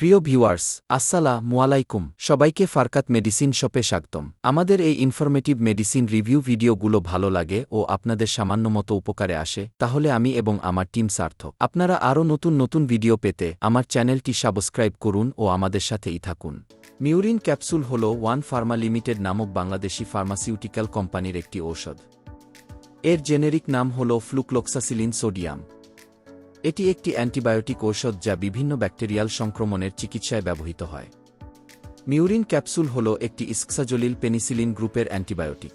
প্রিয় ভিউয়ার্স আসসালা মুয়ালাইকুম সবাইকে ফারকাত মেডিসিন শপে স্বাগতম। আমাদের এই ইনফরমেটিভ মেডিসিন রিভিউ ভিডিওগুলো ভালো লাগে ও আপনাদের সামান্য মতো উপকারে আসে, তাহলে আমি এবং আমার টিম সার্থক। আপনারা আরও নতুন নতুন ভিডিও পেতে আমার চ্যানেলটি সাবস্ক্রাইব করুন ও আমাদের সাথেই থাকুন। মিউরিন ক্যাপসুল হল ওয়ান ফার্মা লিমিটেড নামক বাংলাদেশি ফার্মাসিউটিক্যাল কোম্পানির একটি ঔষধ। এর জেনেরিক নাম হল ফ্লুক্লোক্সাসিলিন সোডিয়াম এটি একটি অ্যান্টিবায়োটিক ঔষধ যা বিভিন্ন ব্যাকটেরিয়াল সংক্রমণের চিকিৎসায় ব্যবহৃত হয়। মিউরিন ক্যাপসুল হল একটি ইস্কসাজলিল পেনিসিলিন গ্রুপের অ্যান্টিবায়োটিক।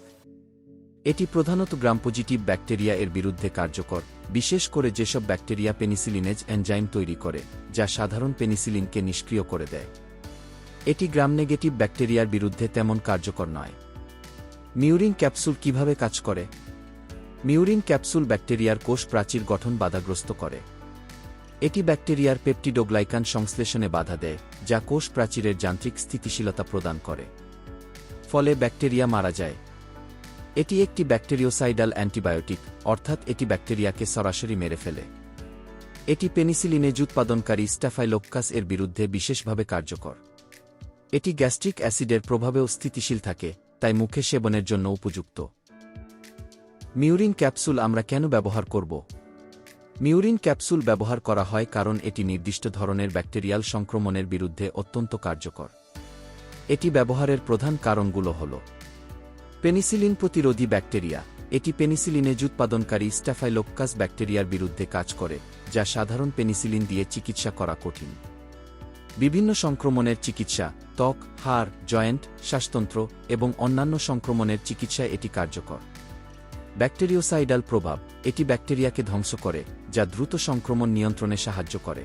এটি প্রধানত গ্রাম পজিটিভ ব্যাকটেরিয়া এর বিরুদ্ধে কার্যকর, বিশেষ করে যেসব ব্যাকটেরিয়া পেনিসিলিনেজ এনজাইম তৈরি করে, যা সাধারণ পেনিসিলিনকে নিষ্ক্রিয় করে দেয়। এটি গ্রাম নেগেটিভ ব্যাকটেরিয়ার বিরুদ্ধে তেমন কার্যকর নয়। মিউরিন ক্যাপসুল কীভাবে কাজ করে? মিউরিন ক্যাপসুল ব্যাকটেরিয়ার কোষ প্রাচীর গঠন বাধাগ্রস্ত করে। এটি ব্যাকটেরিয়ার পেপটিডোগ্লাইকান সংশ্লেষণে বাধা দেয়, যা কোষ প্রাচীরের যান্ত্রিক স্থিতিশীলতা প্রদান করে। ফলে ব্যাকটেরিয়া মারা যায়। এটি একটি ব্যাকটেরিওসাইডাল অ্যান্টিবায়োটিক, অর্থাৎ এটি ব্যাকটেরিয়াকে সরাসরি মেরে ফেলে। এটি পেনিসিলিনেজ উৎপাদনকারী স্ট্যাফাইলোক্কাস এর বিরুদ্ধে বিশেষভাবে কার্যকর। এটি গ্যাস্ট্রিক অ্যাসিডের প্রভাবেও স্থিতিশীল থাকে, তাই মুখে সেবনের জন্য উপযুক্ত। মিউরিন ক্যাপসুল আমরা কেন ব্যবহার করব? মিউরিন ক্যাপসুল ব্যবহার করা হয় কারণ এটি নির্দিষ্ট ধরনের ব্যাকটেরিয়াল সংক্রমণের বিরুদ্ধে অত্যন্ত কার্যকর। এটি ব্যবহারের প্রধান কারণগুলো হল পেনিসিলিন প্রতিরোধী ব্যাকটেরিয়া। এটি পেনিসিলিনেজ উৎপাদনকারী স্ট্যাফাইলোক্কাস ব্যাকটেরিয়ার বিরুদ্ধে কাজ করে, যা সাধারণ পেনিসিলিন দিয়ে চিকিৎসা করা কঠিন। বিভিন্ন সংক্রমণের চিকিৎসা, ত্বক, হাড়, জয়েন্ট, শ্বাসতন্ত্র এবং অন্যান্য সংক্রমণের চিকিৎসায় এটি কার্যকর। ব্যাকটেরিওসাইডাল প্রভাব, এটি ব্যাকটেরিয়াকে ধ্বংস করে যা দ্রুত সংক্রমণ নিয়ন্ত্রণে সাহায্য করে।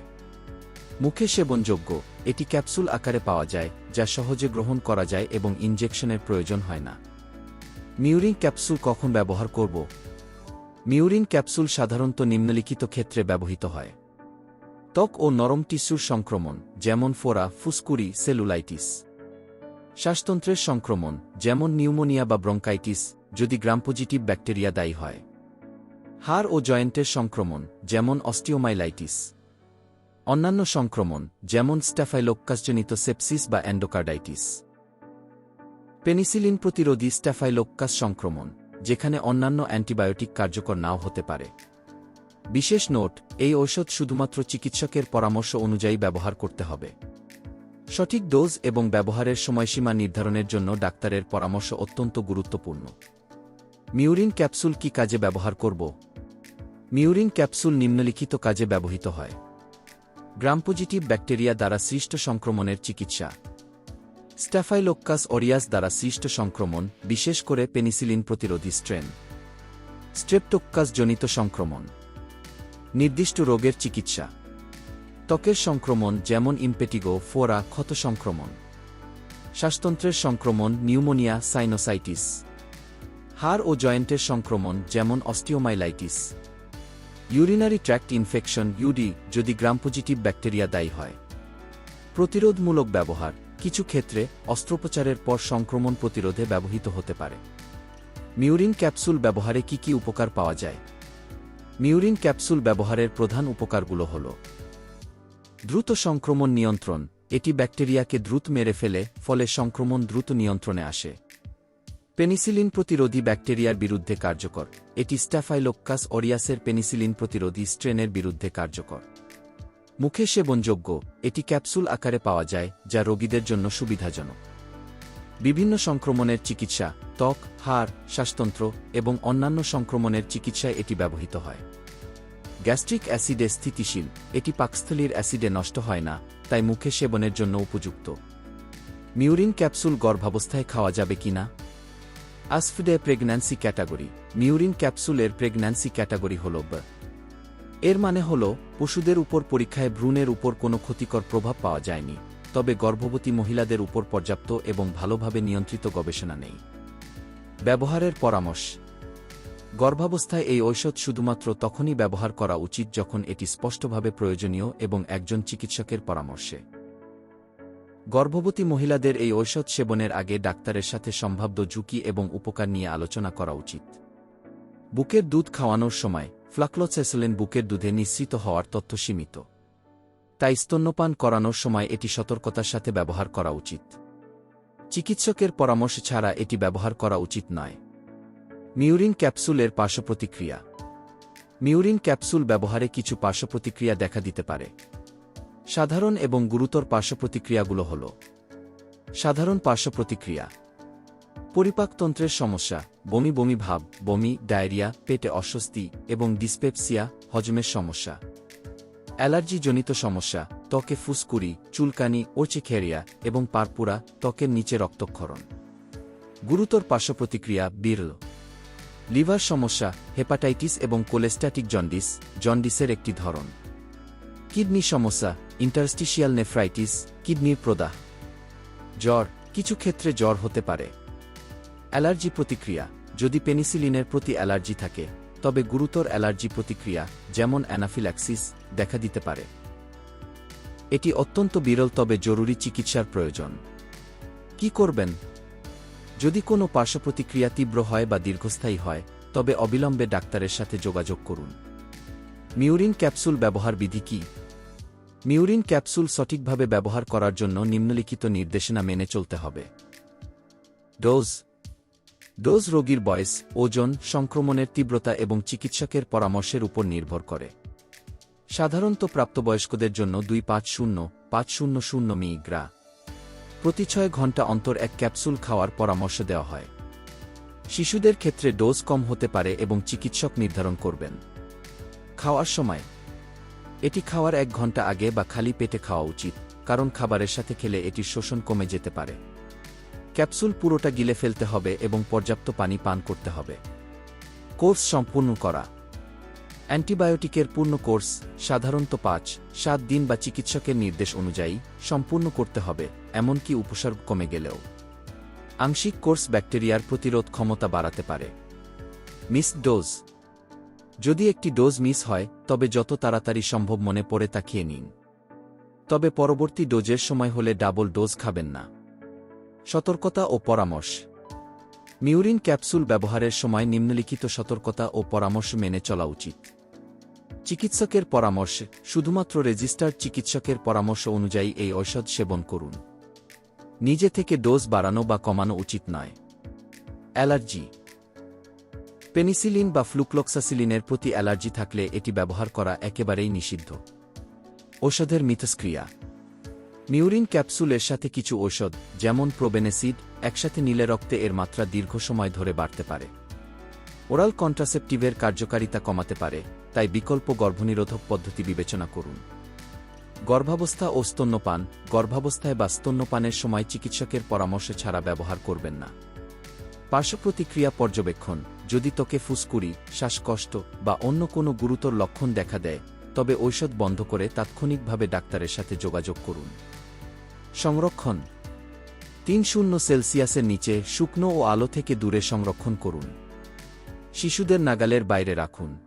মুখে সেবনযোগ্য, এটি ক্যাপসুল আকারে পাওয়া যায়, যা সহজে গ্রহণ করা যায় এবং ইনজেকশনের প্রয়োজন হয় না। মিউরিন ক্যাপসুল কখন ব্যবহার করব? মিউরিন ক্যাপসুল সাধারণত নিম্নলিখিত ক্ষেত্রে ব্যবহৃত হয়। ত্বক ও নরম টিস্যুর সংক্রমণ, যেমন ফোরা ফুসকুরি সেলুলাইটিস। শ্বাসতন্ত্রের সংক্রমণ, যেমন নিউমোনিয়া বা ব্রঙ্কাইটিস, যদি গ্রাম পজিটিভ ব্যাকটেরিয়া দায়ী হয়। হাড় ও জয়েন্টের সংক্রমণ, যেমন অস্টিওমাইলাইটিস। অন্যান্য সংক্রমণ, যেমন স্ট্যাফাইলোক্কাসজনিত সেপসিস বা অ্যান্ডোকার্ডাইটিস। পেনিসিলিন প্রতিরোধী স্ট্যাফাইলোক্কাস সংক্রমণ, যেখানে অন্যান্য অ্যান্টিবায়োটিক কার্যকর নাও হতে পারে। বিশেষ নোট, এই ঔষধ শুধুমাত্র চিকিৎসকের পরামর্শ অনুযায়ী ব্যবহার করতে হবে। সঠিক ডোজ এবং ব্যবহারের সময়সীমা নির্ধারণের জন্য ডাক্তারের পরামর্শ অত্যন্ত গুরুত্বপূর্ণ। মিউরিন ক্যাপসুল কি কাজে ব্যবহার করব? মিউরিন ক্যাপসুল নিম্নলিখিত কাজে ব্যবহৃত হয়। গ্রাম পজিটিভ ব্যাকটেরিয়া দ্বারা সৃষ্ট সংক্রমণের চিকিৎসা। স্ট্যাফাইলোক্কাস অরিয়াস দ্বারা সৃষ্ট সংক্রমণ, বিশেষ করে পেনিসিলিন প্রতিরোধী স্ট্রেন। স্ট্রেপ্টোক্কাসজনিত সংক্রমণ। নির্দিষ্ট রোগের চিকিৎসা। ত্বকের সংক্রমণ, যেমন ইম্পেটিগো ফোরা, ক্ষত সংক্রমণ। শ্বাসতন্ত্রের সংক্রমণ, নিউমোনিয়া, সাইনোসাইটিস। হাড় ও জয়েন্টের সংক্রমণ, যেমন osteomyelitis. Urinary tract infection, UTI, যদি গ্রাম পজিটিভ ব্যাকটেরিয়া দায়ী হয়। প্রতিরোধমূলক ব্যবহার, কিছু ক্ষেত্রে অস্ত্রোপচারের পর সংক্রমণ প্রতিরোধে ব্যবহৃত হতে পারে। মিউরিন ক্যাপসুল ব্যবহারে কি কি উপকার পাওয়া যায়? মিউরিন ক্যাপসুল ব্যবহারের প্রধান উপকারগুলো হল দ্রুত সংক্রমণ নিয়ন্ত্রণ, এটি ব্যাকটেরিয়াকে দ্রুত মেরে ফেলে, ফলে সংক্রমণ দ্রুত নিয়ন্ত্রণে আসে। পেনিসিলিন প্রতিরোধী ব্যাকটেরিয়ার বিরুদ্ধে কার্যকর। এটি স্ট্যাফাইলোক্কাস অরিয়াসের পেনিসিলিন প্রতিরোধী স্ট্রেনের বিরুদ্ধে কার্যকর। মুখে সেবনযোগ্য, এটি ক্যাপসুল আকারে পাওয়া যায়, যা রোগীদের জন্য সুবিধাজনক। বিভিন্ন সংক্রমণের চিকিৎসা, ত্বক, হাড়, শ্বাসতন্ত্র এবং অন্যান্য সংক্রমণের চিকিৎসায় এটি ব্যবহৃত হয়। গ্যাস্ট্রিক অ্যাসিডে স্থিতিশীল, এটি পাকস্থলীর অ্যাসিডে নষ্ট হয় না, তাই মুখে সেবনের জন্য উপযুক্ত। মিউরিন ক্যাপসুল গর্ভাবস্থায় খাওয়া যাবে কিনা? আসফিডে প্রেগন্যান্সি ক্যাটাগরি মিউরিন ক্যাপসুলের প্রেগন্যান্সি ক্যাটাগরি হল এর মানে হল, পশুদের উপর পরীক্ষায় ভ্রূণের উপর কোনো ক্ষতিকর প্রভাব পাওয়া যায়নি, তবে গর্ভবতী মহিলাদের উপর পর্যাপ্ত এবং ভালোভাবে নিয়ন্ত্রিত গবেষণা নেই। ব্যবহারের পরামর্শ। গর্ভাবস্থায় এই ঔষধ শুধুমাত্র তখনই ব্যবহার করা উচিত যখন এটি স্পষ্টভাবে প্রয়োজনীয় এবং একজন চিকিৎসকের পরামর্শে। গর্ভবতী মহিলাদের এই ঔষধ সেবনের আগে ডাক্তারের সাথে সম্ভাব্য ঝুঁকি এবং উপকার নিয়ে আলোচনা করা উচিত। বুকের দুধ খাওয়ানোর সময় ফ্লাক্লোসেসলেন বুকের দুধে নিশ্চিত হওয়ার তথ্য সীমিত। তাই স্তন্যপান করানোর সময় এটি সতর্কতার সাথে ব্যবহার করা উচিত। চিকিৎসকের পরামর্শ ছাড়া এটি ব্যবহার করা উচিত নয়। মিউরিন ক্যাপসুলের পার্শ্বপ্রতিক্রিয়া। মিউরিন ক্যাপসুল ব্যবহারে কিছু পার্শ্বপ্রতিক্রিয়া দেখা দিতে পারে। সাধারণ এবং গুরুতর পার্শ্বপ্রতিক্রিয়াগুলো হল সাধারণ পার্শ্বপ্রতিক্রিয়া। পরিপাকতন্ত্রের সমস্যা, বমি বমি ভাব, বমি, ডায়রিয়া, পেটে অস্বস্তি এবং ডিসপেপসিয়া, হজমের সমস্যা। অ্যালার্জিজনিত সমস্যা, ত্বকে ফুসকুড়ি, চুলকানি, ওর্চিখেরিয়া এবং পারপুরা, ত্বকের নিচে রক্তক্ষরণ। গুরুতর পার্শ্বপ্রতিক্রিয়া, বিরল। লিভার সমস্যা, হেপাটাইটিস এবং কোলেস্ট্যাটিক জন্ডিস, জন্ডিসের একটি ধরন। কিডনি সমস্যা ইন্টারস্টিশিয়াল নেফ্রাইটিস কিডনির প্রদাহ, জ্বর, কিছু ক্ষেত্রে জ্বর হতে পারে। অ্যালার্জি প্রতিক্রিয়া, যদি পেনিসিলিনের প্রতি অ্যালার্জি থাকে, তবে গুরুতর অ্যালার্জি প্রতিক্রিয়া, যেমন অ্যানাফিল্যাক্সিস, দেখা দিতে পারে। এটি অত্যন্ত বিরল তবে জরুরি চিকিৎসার প্রয়োজন। কি করবেন? যদি কোনো পার্শ্বপ্রতিক্রিয়া তীব্র হয় বা দীর্ঘস্থায়ী হয়, তবে অবিলম্বে ডাক্তারের সাথে যোগাযোগ করুন। মিউরিন ক্যাপসুল ব্যবহার বিধি কি? মিউরিন ক্যাপসুল সঠিকভাবে ব্যবহার করার জন্য নিম্নলিখিত নির্দেশনা মেনে চলতে হবে। ডোজ। ডোজ রোগীর বয়স, ওজন, সংক্রমণের তীব্রতা এবং চিকিৎসকের পরামর্শের উপর নির্ভর করে। সাধারণত প্রাপ্তবয়স্কদের জন্য দুই পাঁচ শূন্য পাঁচ শূন্য শূন্য মিগ্রা প্রতি ছয় ঘণ্টা অন্তর এক ক্যাপসুল খাওয়ার পরামর্শ দেওয়া হয়। শিশুদের ক্ষেত্রে ডোজ কম হতে পারে এবং চিকিৎসক নির্ধারণ করবেন। খাওয়ার সময় এটি খাওয়ার এক ঘণ্টা আগে বা খালি পেটে খাওয়া উচিত, কারণ খাবারের সাথে খেলে এটির শোষণ কমে যেতে পারে। ক্যাপসুল পুরোটা গিলে ফেলতে হবে এবং পর্যাপ্ত পানি পান করতে হবে। কোর্স সম্পূর্ণ করা। অ্যান্টিবায়োটিকের পূর্ণ কোর্স, সাধারণত পাঁচ, সাত দিন বা চিকিৎসকের নির্দেশ অনুযায়ী, সম্পূর্ণ করতে হবে, এমনকি উপসর্গ কমে গেলেও। আংশিক কোর্স ব্যাকটেরিয়ার প্রতিরোধ ক্ষমতা বাড়াতে পারে। Miss dose. যদি একটি ডোজ মিস হয়, তবে যত তাড়াতাড়ি সম্ভব মনে পড়ে তা খেয়ে নিন। তবে পরবর্তী ডোজের সময় হলে ডাবল ডোজ খাবেন না। সতর্কতা ও পরামর্শ। মিউরিন ক্যাপসুল ব্যবহারের সময় নিম্নলিখিত সতর্কতা ও পরামর্শ মেনে চলা উচিত। চিকিৎসকের পরামর্শে, শুধুমাত্র রেজিস্টার্ড চিকিৎসকের পরামর্শ অনুযায়ী এই ঔষধ সেবন করুন। নিজে থেকে ডোজ বাড়ানো বা কমানো উচিত নয়। অ্যালার্জি। পেনিসিলিন বা ফ্লুক্লক্সাসিলিনের প্রতি অ্যালার্জি থাকলে এটি ব্যবহার করা একেবারেই নিষিদ্ধ। ঔষধের মিথস্ক্রিয়া। মিউরিন ক্যাপসুলের সাথে কিছু ঔষধ, যেমন প্রোবেনেসিড, একসাথে নিলে রক্তে এর মাত্রা দীর্ঘ সময় ধরে বাড়তে পারে। ওরাল কন্ট্রাসেপটিভের কার্যকারিতা কমাতে পারে, তাই বিকল্প গর্ভনিরোধক পদ্ধতি বিবেচনা করুন। গর্ভাবস্থা ও স্তন্যপান। গর্ভাবস্থায় বা স্তন্যপানের সময় চিকিৎসকের পরামর্শ ছাড়া ব্যবহার করবেন না। পার্শ্বপ্রতিক্রিয়া পর্যবেক্ষণ, যদি তোকে ফুসকুড়ি, শ্বাসকষ্ট বা অন্য কোনো গুরুতর লক্ষণ দেখা দেয়, তবে ঔষধ বন্ধ করে তাৎক্ষণিকভাবে ডাক্তারের সাথে যোগাযোগ করুন। সংরক্ষণ। তিন শূন্য সেলসিয়াসের নিচে শুকনো ও আলো থেকে দূরে সংরক্ষণ করুন। শিশুদের নাগালের বাইরে রাখুন।